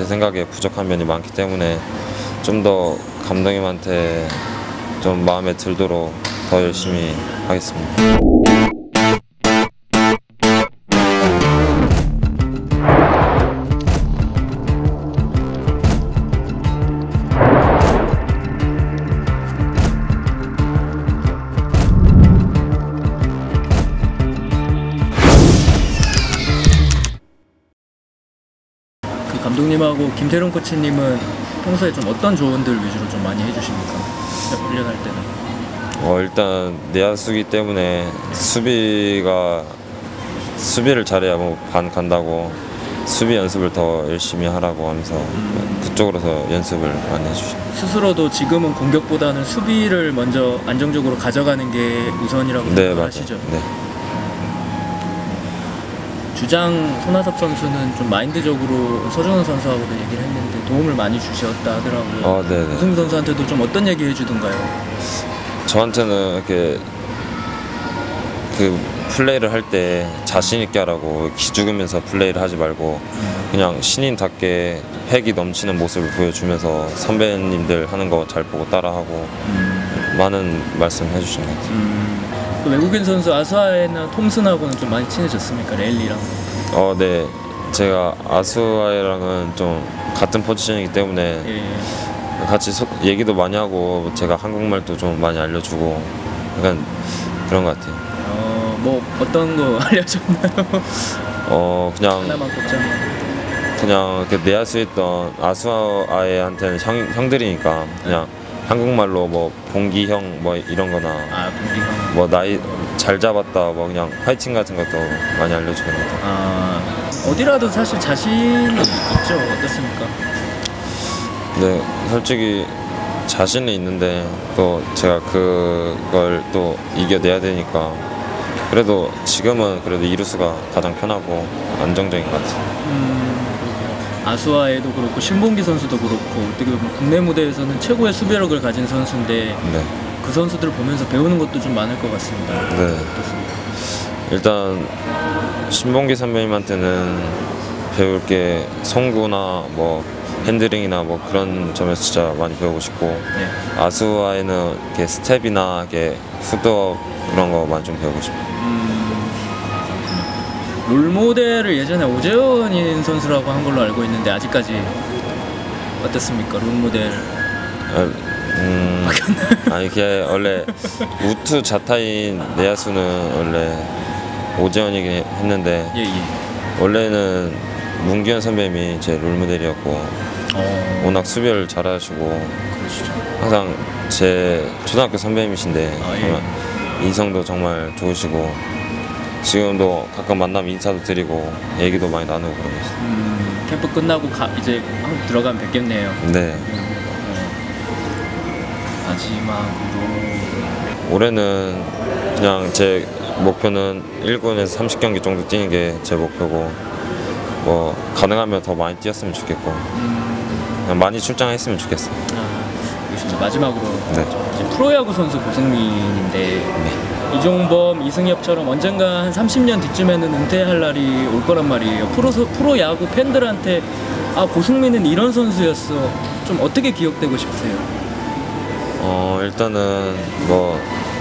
제 생각에 부족한 면이 많기 때문에 좀 더 감독님한테 좀 마음에 들도록 더 열심히 하겠습니다. 감독님하고 김태룡 코치님은 평소에 좀 어떤 조언들 위주로 좀 많이 해주십니까? 훈련할 때는. 어, 일단 내야수기 때문에 수비가 수비를 잘해야 뭐 반 간다고 수비 연습을 더 열심히 하라고 하면서 그쪽으로서 연습을 많이 해주시죠. 스스로도 지금은 공격보다는 수비를 먼저 안정적으로 가져가는 게 우선이라고 네 맞아요. 생각하시죠? 네. 주장 손아섭 선수는 좀 마인드적으로 서준원 선수하고도 얘기를 했는데 도움을 많이 주셨다 하더라고요. 어, 네네. 우승 선수한테도 좀 어떤 얘기 해주던가요? 저한테는 이렇게 그 플레이를 할 때 자신 있게 하라고 기죽으면서 플레이를 하지 말고 그냥 신인답게 패기 넘치는 모습을 보여주면서 선배님들 하는 거 잘 보고 따라하고 많은 말씀 해주신 것 같아요. 음, 그 외국인 선수 아스하에나 톰슨하고는 좀 많이 친해졌습니까? 랠리랑. 어, 네. 제가 아수아이랑은 좀 같은 포지션이기 때문에 예. 같이 소- 얘기도 많이 하고 제가 한국말도 좀 많이 알려주고 약간 그런 것 같아요. 어, 뭐 어떤 거 알려줬나요? 어, 그냥. 그냥 그 내야수에 있던 아수아이한테는 형, 형들이니까 그냥 한국말로 뭐 봉기 형 뭐 이런 거나 아, 공기 형. 뭐 나이 잘 잡았다 뭐 그냥 파이팅 같은 것도 많이 같아요. 아, 어디라도 사실 자신이 있죠. 어떻습니까? 근데 솔직히 자신은 있는데 또 제가 그걸 또 이겨내야 되니까 그래도 지금은 그래도 이루수가 가장 편하고 안정적인 것 같아요. 음. 아수아에도 그렇고 신봉기 선수도 그렇고 어떻게 보면 국내 무대에서는 최고의 수비력을 가진 선수인데 네. 그 선수들 보면서 배우는 것도 좀 많을 것 같습니다. 네. 일단 신봉기 선배님한테는 배울 게 송구나 뭐 핸들링이나 뭐 그런 점에서 진짜 많이 배우고 싶고 네. 아수아에는 이렇게 스텝이나 이렇게 푸드업 그런 거 많이 좀 배우고 싶어요. 음, 롤 모델을 예전에 오재원 선수라고 한 걸로 알고 있는데 아직까지 어떻습니까? 롤 모델. 아, 음, 아니 그게 원래 우투 자타인 내야수는 원래 오재원이긴 했는데 예, 예. 원래는 문기현 선배님이 제 롤모델이었고 어, 워낙 수비를 잘하시고 그러시죠. 항상 제 초등학교 선배님이신데 아, 예. 인성도 정말 좋으시고 지금도 가끔 만나면 인사도 드리고 얘기도 많이 나누고 그러고 있어요. 음, 캠프 끝나고 가, 이제 한국 들어가면 뵙겠네요. 네. 어, 마지막으로 올해는 그냥 제 목표는 1군에서 30경기 정도 뛰는 게 제 목표고 뭐 가능하면 더 많이 뛰었으면 좋겠고 음, 그냥 많이 출장했으면 좋겠어요. 아, 알겠습니다. 마지막으로 네. 이제 프로야구 선수 고승민인데 이종범, 이승엽처럼 언젠가 한 30년 뒤쯤에는 은퇴할 날이 올 거란 말이에요. 프로 프로 야구 팬들한테 아 고승민은 이런 선수였어. 좀 어떻게 기억되고 싶으세요? 어 일단은 뭐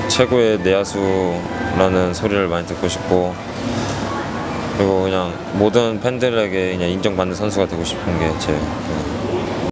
최고의 내야수라는 소리를 많이 듣고 싶고 그리고 그냥 모든 팬들에게 그냥 인정받는 선수가 되고 싶은 게 제